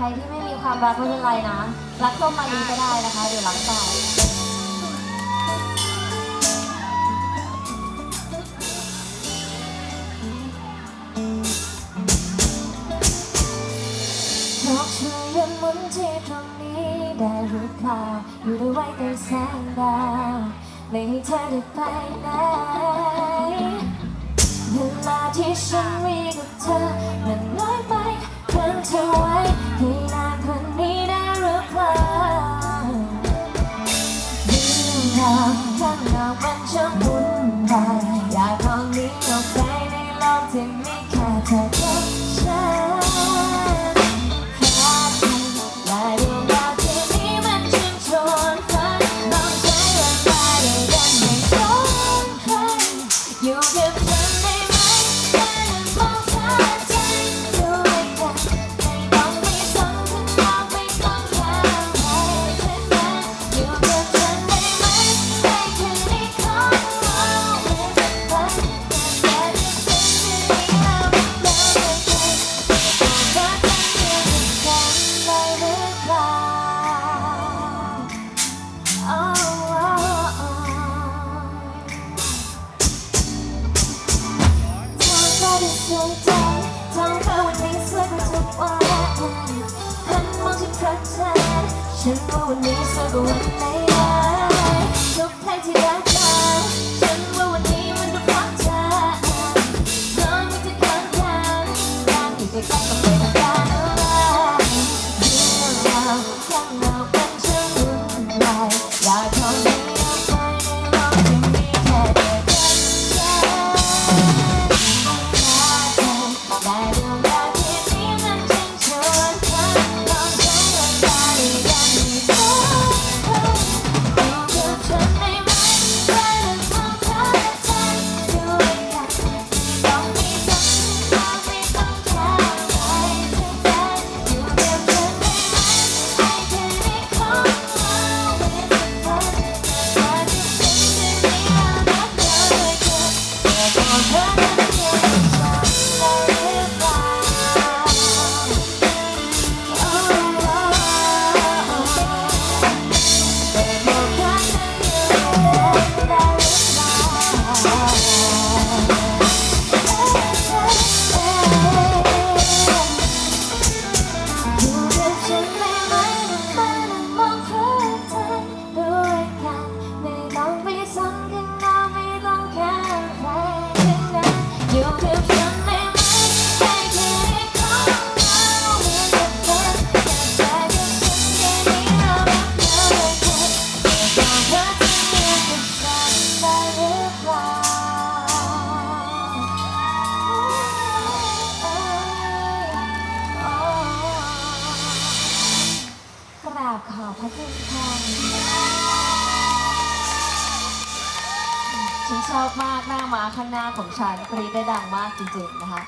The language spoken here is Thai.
ใครที่ไม่มีความรักไม่เป็นไรนะ รักส้มมาลีก็ได้นะคะเดี๋ยวรักต่อโลกช่วยยืนหมุนที่ตรงนี้ได้หรือเปล่าอยู่ด้วยไว้แต่แสงดาวไม่ให้เธอได้ไปไหนเวลาที่ฉันมีกับาวข้างนอกมันช่างวุ่นวายอยากลองนี้ออกไปในโลกที่มีแค่เธอกับฉันขาดเธอและเรื่องดาวที่นี้มันช่างชวนฝันลองใช้เวลาด้วยกันไม่ต้องใครอยู่กับ ทำให้วันนี้สวยกว่าทุกวันหันมองที่พระจันทร์ฉันว่าวันนี้สวยกว่าวันไหนทุกเพลงที่ได้ฟังฉันว่าวันนี้มันดูฟังเธอเพราะมีเธอข้างกันการอยู่ใกล้ๆก็ไม่ต้องการอะไรเรื่องราวข้างนอกมันช่า ขอพระคุณค่ะฉันชอบมากหน้ามาข้างหน้าของฉันกรีดได้ดังมากจริงๆนะคะ